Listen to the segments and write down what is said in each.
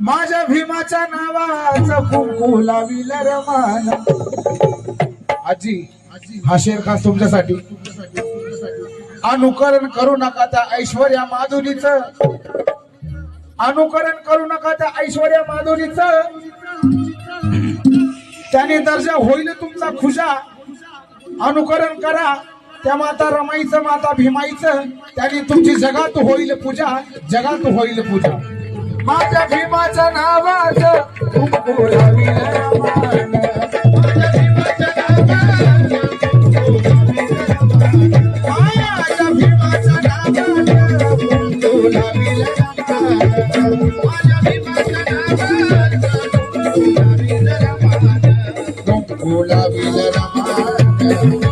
माझ्या भीमाच्या नावाचा कुंकू लाविल रमान आजी हा शेर खास तुमच्यासाठी. अनुकरण करू नका त्या ऐश्वर्या माधुरीचं. अनुकरण करू नका त्या ऐश्वर्या माधुरीचं. त्याने दर्जा होईल तुमचा खुशा अनुकरण करा. त्या माता रमाईचं माता भीमाईचं त्याने तुमची जगात होईल पूजा जगात होईल पूजा. माझ्या भीमाच्या नावाचं कुंकू नावाचं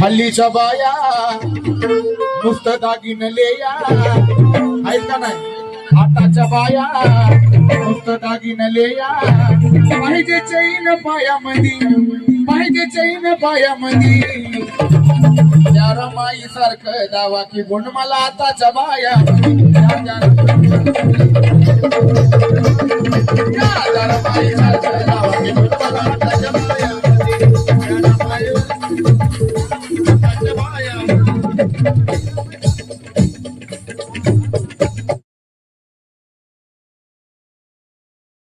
हल्लीच्या बाया नुसत दागिन लेया. ऐका नाही? आताच्या बाया नुसत दागिन लेया. पाहिजे चैन पायामध्ये पाहिजे चैन पाया मधी माई सारख दावा की गुण मला आताच्या बाया.